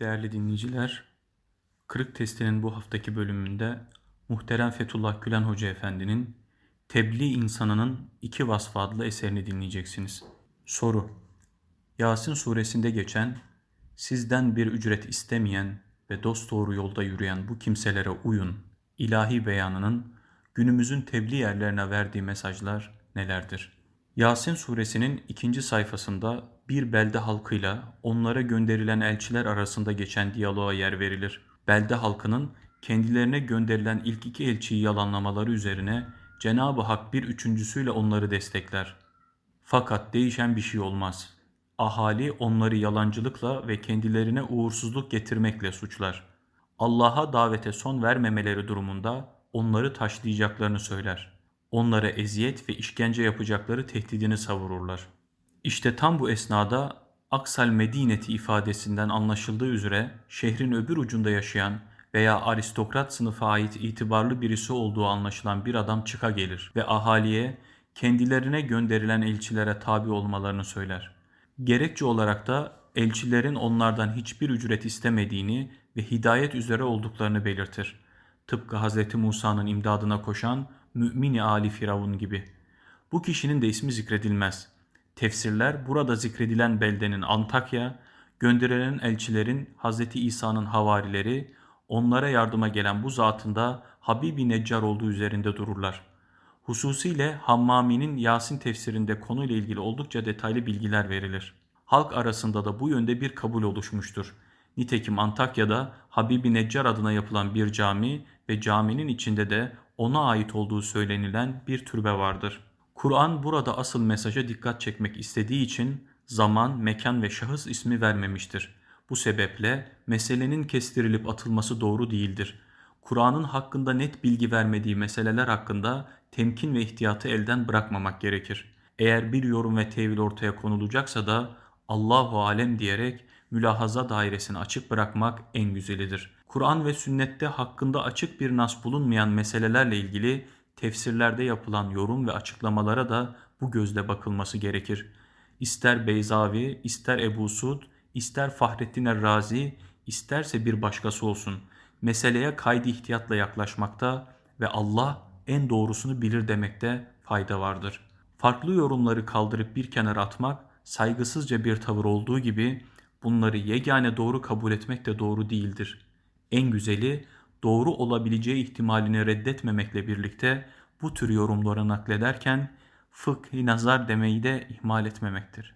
Değerli dinleyiciler, Kırık Testi'nin bu haftaki bölümünde muhterem Fethullah Gülen Hoca Efendi'nin Tebliğ insanının iki vasfı adlı eserini dinleyeceksiniz. Soru Yasin suresinde geçen sizden bir ücret istemeyen ve dosdoğru yolda yürüyen bu kimselere uyun ilahi beyanının günümüzün tebliğ yerlerine verdiği mesajlar nelerdir? Yasin suresinin ikinci sayfasında bir belde halkıyla onlara gönderilen elçiler arasında geçen diyaloğa yer verilir. Belde halkının kendilerine gönderilen ilk iki elçiyi yalanlamaları üzerine Cenab-ı Hak bir üçüncüsüyle onları destekler. Fakat değişen bir şey olmaz. Ahali onları yalancılıkla ve kendilerine uğursuzluk getirmekle suçlar. Allah'a davete son vermemeleri durumunda onları taşlayacaklarını söyler. Onlara eziyet ve işkence yapacakları tehdidini savururlar. İşte tam bu esnada Aksal Medineti ifadesinden anlaşıldığı üzere şehrin öbür ucunda yaşayan veya aristokrat sınıfa ait itibarlı birisi olduğu anlaşılan bir adam çıka gelir ve ahaliye kendilerine gönderilen elçilere tabi olmalarını söyler. Gerekçe olarak da elçilerin onlardan hiçbir ücret istemediğini ve hidayet üzere olduklarını belirtir. Tıpkı Hz. Musa'nın imdadına koşan Mü'mini Ali Firavun gibi. Bu kişinin de ismi zikredilmez. Tefsirler burada zikredilen beldenin Antakya, gönderilen elçilerin Hz. İsa'nın havarileri, onlara yardıma gelen bu zatında Habibi Neccar olduğu üzerinde dururlar. Hususiyle Hammami'nin Yasin tefsirinde konuyla ilgili oldukça detaylı bilgiler verilir. Halk arasında da bu yönde bir kabul oluşmuştur. Nitekim Antakya'da Habibi Neccar adına yapılan bir cami ve caminin içinde de ona ait olduğu söylenilen bir türbe vardır. Kur'an burada asıl mesaja dikkat çekmek istediği için zaman, mekan ve şahıs ismi vermemiştir. Bu sebeple meselenin kestirilip atılması doğru değildir. Kur'an'ın hakkında net bilgi vermediği meseleler hakkında temkin ve ihtiyatı elden bırakmamak gerekir. Eğer bir yorum ve tevil ortaya konulacaksa da Allahu alem diyerek mülahaza dairesini açık bırakmak en güzelidir. Kur'an ve sünnette hakkında açık bir nas bulunmayan meselelerle ilgili tefsirlerde yapılan yorum ve açıklamalara da bu gözle bakılması gerekir. İster Beyzavi, ister Ebu Sud, ister Fahrettin Errazi, isterse bir başkası olsun. Meseleye kaydı ihtiyatla yaklaşmakta ve Allah en doğrusunu bilir demekte fayda vardır. Farklı yorumları kaldırıp bir kenara atmak saygısızca bir tavır olduğu gibi bunları yegane doğru kabul etmek de doğru değildir. En güzeli doğru olabileceği ihtimalini reddetmemekle birlikte bu tür yorumları naklederken fıkhi nazar demeyi de ihmal etmemektir.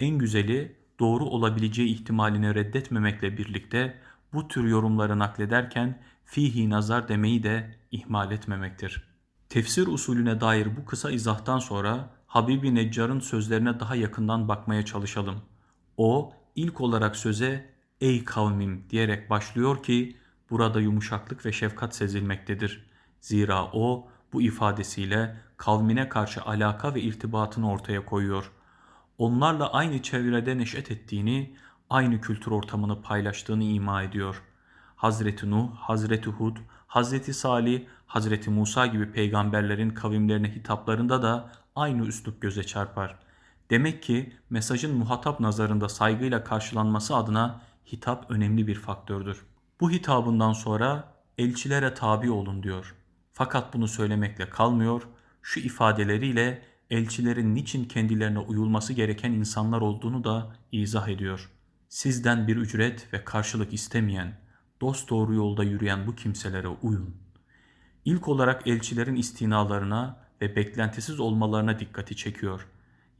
En güzeli doğru olabileceği ihtimalini reddetmemekle birlikte bu tür yorumları naklederken fihi nazar demeyi de ihmal etmemektir. Tefsir usulüne dair bu kısa izahtan sonra Habibi Neccar'ın sözlerine daha yakından bakmaya çalışalım. O ilk olarak söze ey kavmim diyerek başlıyor ki burada yumuşaklık ve şefkat sezilmektedir. Zira o bu ifadesiyle kavmine karşı alaka ve irtibatını ortaya koyuyor. Onlarla aynı çevrede neşet ettiğini, aynı kültür ortamını paylaştığını ima ediyor. Hazreti Nuh, Hazreti Hud, Hazreti Salih, Hazreti Musa gibi peygamberlerin kavimlerine hitaplarında da aynı üslup göze çarpar. Demek ki mesajın muhatap nazarında saygıyla karşılanması adına hitap önemli bir faktördür. Bu hitabından sonra elçilere tabi olun diyor. Fakat bunu söylemekle kalmıyor, şu ifadeleriyle elçilerin niçin kendilerine uyulması gereken insanlar olduğunu da izah ediyor. Sizden bir ücret ve karşılık istemeyen, dost doğru yolda yürüyen bu kimselere uyun. İlk olarak elçilerin istinalarına ve beklentisiz olmalarına dikkati çekiyor.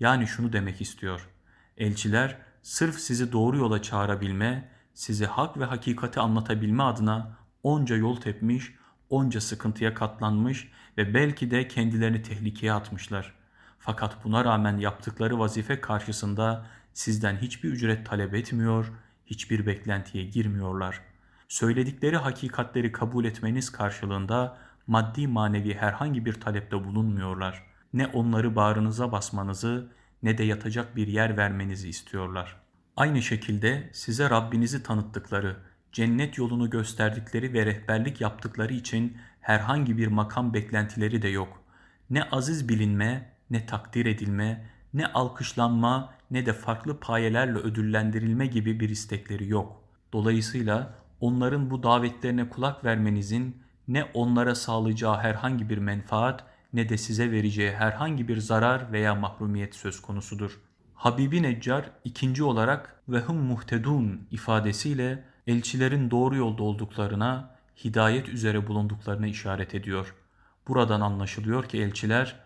Yani şunu demek istiyor. Elçiler sırf sizi doğru yola çağırabilme, size hak ve hakikati anlatabilme adına onca yol tepmiş, onca sıkıntıya katlanmış ve belki de kendilerini tehlikeye atmışlar. Fakat buna rağmen yaptıkları vazife karşısında sizden hiçbir ücret talep etmiyor, hiçbir beklentiye girmiyorlar. Söyledikleri hakikatleri kabul etmeniz karşılığında maddi manevi herhangi bir talepte bulunmuyorlar. Ne onları bağrınıza basmanızı ne de yatacak bir yer vermenizi istiyorlar. Aynı şekilde size Rabbinizi tanıttıkları, cennet yolunu gösterdikleri ve rehberlik yaptıkları için herhangi bir makam beklentileri de yok. Ne aziz bilinme, ne takdir edilme, ne alkışlanma ne de farklı payelerle ödüllendirilme gibi bir istekleri yok. Dolayısıyla onların bu davetlerine kulak vermenizin ne onlara sağlayacağı herhangi bir menfaat ne de size vereceği herhangi bir zarar veya mahrumiyet söz konusudur. Habibi Neccar ikinci olarak ve hum muhtedun ifadesiyle elçilerin doğru yolda olduklarına, hidayet üzere bulunduklarına işaret ediyor. Buradan anlaşılıyor ki elçiler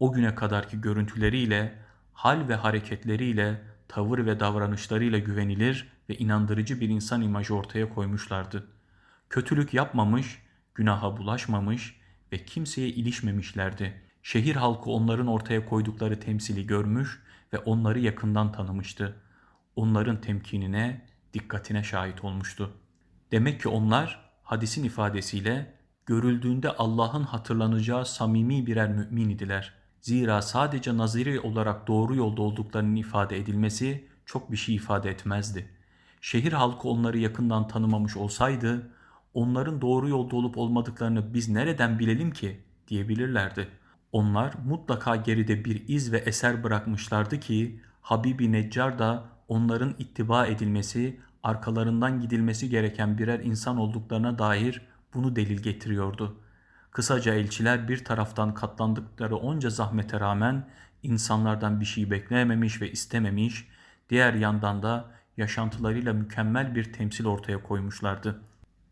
o güne kadarki görüntüleriyle, hal ve hareketleriyle, tavır ve davranışlarıyla güvenilir ve inandırıcı bir insan imajı ortaya koymuşlardı. Kötülük yapmamış, günaha bulaşmamış ve kimseye ilişmemişlerdi. Şehir halkı onların ortaya koydukları temsili görmüş ve onları yakından tanımıştı. Onların temkinine, dikkatine şahit olmuştu. Demek ki onlar hadisin ifadesiyle görüldüğünde Allah'ın hatırlanacağı samimi birer mümin idiler. Zira sadece naziri olarak doğru yolda olduklarının ifade edilmesi çok bir şey ifade etmezdi. Şehir halkı onları yakından tanımamış olsaydı, onların doğru yolda olup olmadıklarını biz nereden bilelim ki diyebilirlerdi. Onlar mutlaka geride bir iz ve eser bırakmışlardı ki Habibi Neccar da onların ittiba edilmesi, arkalarından gidilmesi gereken birer insan olduklarına dair bunu delil getiriyordu. Kısaca elçiler bir taraftan katlandıkları onca zahmete rağmen insanlardan bir şey beklememiş ve istememiş, diğer yandan da yaşantılarıyla mükemmel bir temsil ortaya koymuşlardı.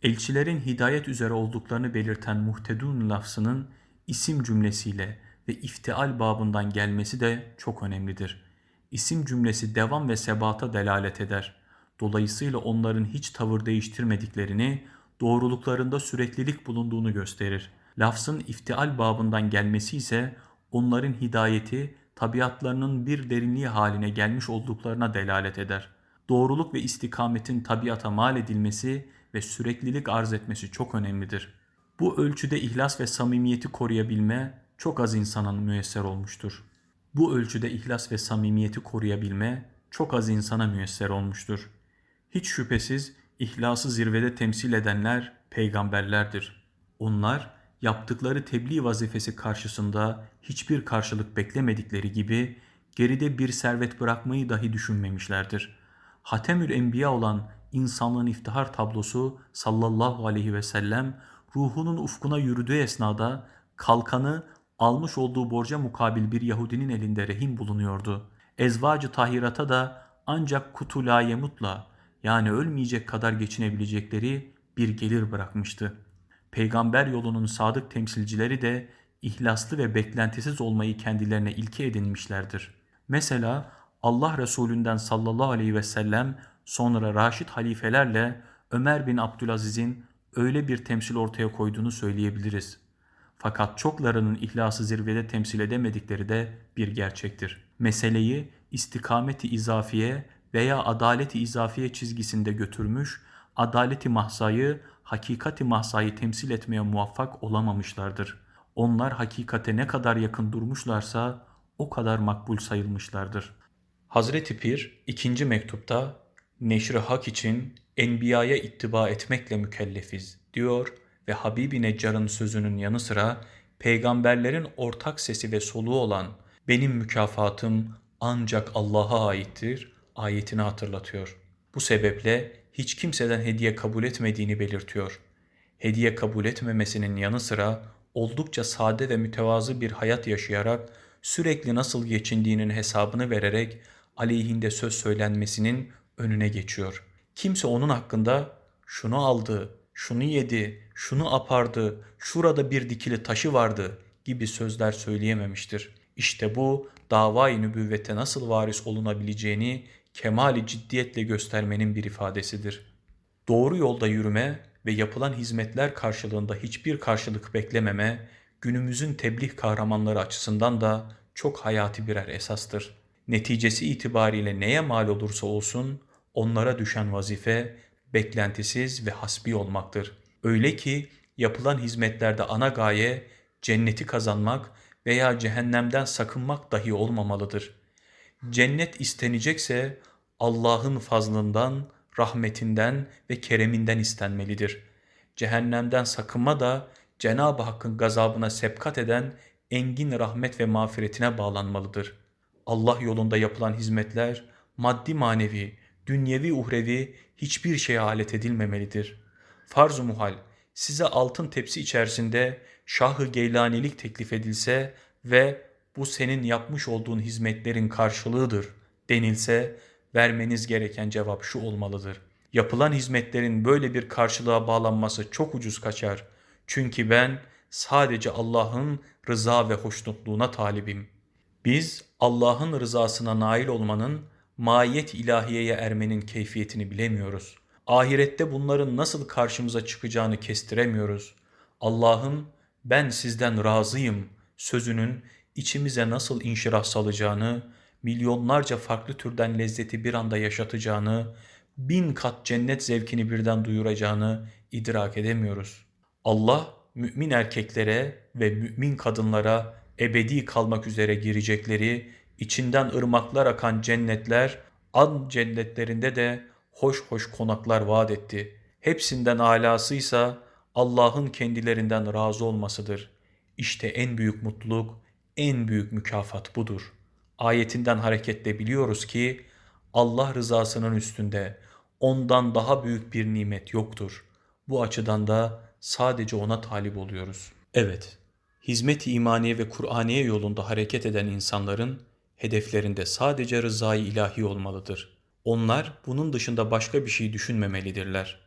Elçilerin hidayet üzere olduklarını belirten muhtedun lafzının isim cümlesiyle ve iftial babından gelmesi de çok önemlidir. İsim cümlesi devam ve sebata delalet eder. Dolayısıyla onların hiç tavır değiştirmediklerini, doğruluklarında süreklilik bulunduğunu gösterir. Lafzın iftial babından gelmesi ise onların hidayeti tabiatlarının bir derinliği haline gelmiş olduklarına delalet eder. Doğruluk ve istikametin tabiata mal edilmesi ve süreklilik arz etmesi çok önemlidir. Bu ölçüde ihlas ve samimiyeti koruyabilme çok az insana müyesser olmuştur. Bu ölçüde ihlas ve samimiyeti koruyabilme çok az insana müyesser olmuştur. Hiç şüphesiz ihlası zirvede temsil edenler peygamberlerdir. Onlar yaptıkları tebliğ vazifesi karşısında hiçbir karşılık beklemedikleri gibi geride bir servet bırakmayı dahi düşünmemişlerdir. Hatemül Enbiya olan insanlığın iftihar tablosu sallallahu aleyhi ve sellem ruhunun ufkuna yürüdüğü esnada kalkanı almış olduğu borca mukabil bir Yahudinin elinde rehin bulunuyordu. Ezvacı tahirata da ancak kutula mutla yani ölmeyecek kadar geçinebilecekleri bir gelir bırakmıştı. Peygamber yolunun sadık temsilcileri de ihlaslı ve beklentisiz olmayı kendilerine ilke edinmişlerdir. Mesela Allah Resulünden sallallahu aleyhi ve sellem sonra Raşid halifelerle Ömer bin Abdülaziz'in öyle bir temsil ortaya koyduğunu söyleyebiliriz. Fakat çoklarının ihlası zirvede temsil edemedikleri de bir gerçektir. Meseleyi istikameti izafiye veya adaleti izafiye çizgisinde götürmüş, adaleti mahsayı, hakikati mahsayı temsil etmeye muvaffak olamamışlardır. Onlar hakikate ne kadar yakın durmuşlarsa o kadar makbul sayılmışlardır. Hazreti Pir ikinci mektupta neşri hak için enbiyaya ittiba etmekle mükellefiz diyor ve Habibi Neccar'ın sözünün yanı sıra peygamberlerin ortak sesi ve soluğu olan benim mükafatım ancak Allah'a aittir ayetini hatırlatıyor. Bu sebeple hiç kimseden hediye kabul etmediğini belirtiyor. Hediye kabul etmemesinin yanı sıra oldukça sade ve mütevazı bir hayat yaşayarak sürekli nasıl geçindiğinin hesabını vererek aleyhinde söz söylenmesinin önüne geçiyor. Kimse onun hakkında şunu aldı, şunu yedi, şunu apardı, şurada bir dikili taşı vardı gibi sözler söyleyememiştir. İşte bu davayı nübüvvete nasıl varis olunabileceğini kemali ciddiyetle göstermenin bir ifadesidir. Doğru yolda yürüme ve yapılan hizmetler karşılığında hiçbir karşılık beklememe günümüzün tebliğ kahramanları açısından da çok hayati birer esastır. Neticesi itibariyle neye mal olursa olsun onlara düşen vazife beklentisiz ve hasbi olmaktır. Öyle ki yapılan hizmetlerde ana gaye cenneti kazanmak veya cehennemden sakınmak dahi olmamalıdır. Cennet istenecekse Allah'ın fazlından, rahmetinden ve kereminden istenmelidir. Cehennemden sakınma da Cenab-ı Hakk'ın gazabına sepkat eden engin rahmet ve mağfiretine bağlanmalıdır. Allah yolunda yapılan hizmetler maddi manevi dünyevi uhrevi hiçbir şeye alet edilmemelidir. Farz-ı muhal, size altın tepsi içerisinde Şah-ı Geylanilik teklif edilse ve bu senin yapmış olduğun hizmetlerin karşılığıdır denilse vermeniz gereken cevap şu olmalıdır. Yapılan hizmetlerin böyle bir karşılığa bağlanması çok ucuz kaçar. Çünkü ben sadece Allah'ın rıza ve hoşnutluğuna talibim. Biz Allah'ın rızasına nail olmanın, mahiyet ilahiyeye ermenin keyfiyetini bilemiyoruz. Ahirette bunların nasıl karşımıza çıkacağını kestiremiyoruz. Allah'ın ben sizden razıyım sözünün içimize nasıl inşirah salacağını, milyonlarca farklı türden lezzeti bir anda yaşatacağını, bin kat cennet zevkini birden duyuracağını idrak edemiyoruz. Allah mümin erkeklere ve mümin kadınlara ebedi kalmak üzere girecekleri, içinden ırmaklar akan cennetler, an cennetlerinde de hoş hoş konaklar vaat etti. Hepsinden alasıysa Allah'ın kendilerinden razı olmasıdır. İşte en büyük mutluluk, en büyük mükafat budur. Ayetinden hareketle biliyoruz ki Allah rızasının üstünde ondan daha büyük bir nimet yoktur. Bu açıdan da sadece ona talip oluyoruz. Evet, hizmet-i imaniye ve Kur'aniye yolunda hareket eden insanların hedeflerinde sadece rızayı ilahi olmalıdır. Onlar bunun dışında başka bir şey düşünmemelidirler.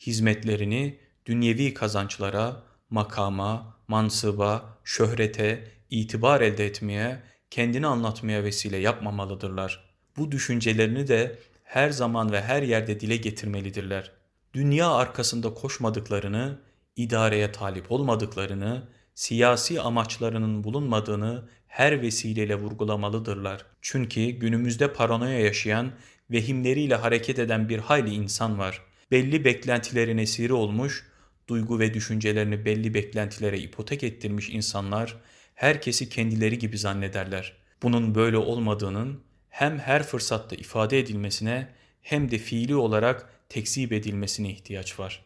Hizmetlerini dünyevi kazançlara, makama, mansıba, şöhrete, itibar elde etmeye, kendini anlatmaya vesile yapmamalıdırlar. Bu düşüncelerini de her zaman ve her yerde dile getirmelidirler. Dünya arkasında koşmadıklarını, idareye talip olmadıklarını, siyasi amaçlarının bulunmadığını her vesileyle vurgulamalıdırlar. Çünkü günümüzde paranoya yaşayan, vehimleriyle hareket eden bir hayli insan var. Belli beklentilerin esiri olmuş, duygu ve düşüncelerini belli beklentilere ipotek ettirmiş insanlar herkesi kendileri gibi zannederler. Bunun böyle olmadığının hem her fırsatta ifade edilmesine hem de fiili olarak tekzip edilmesine ihtiyaç var.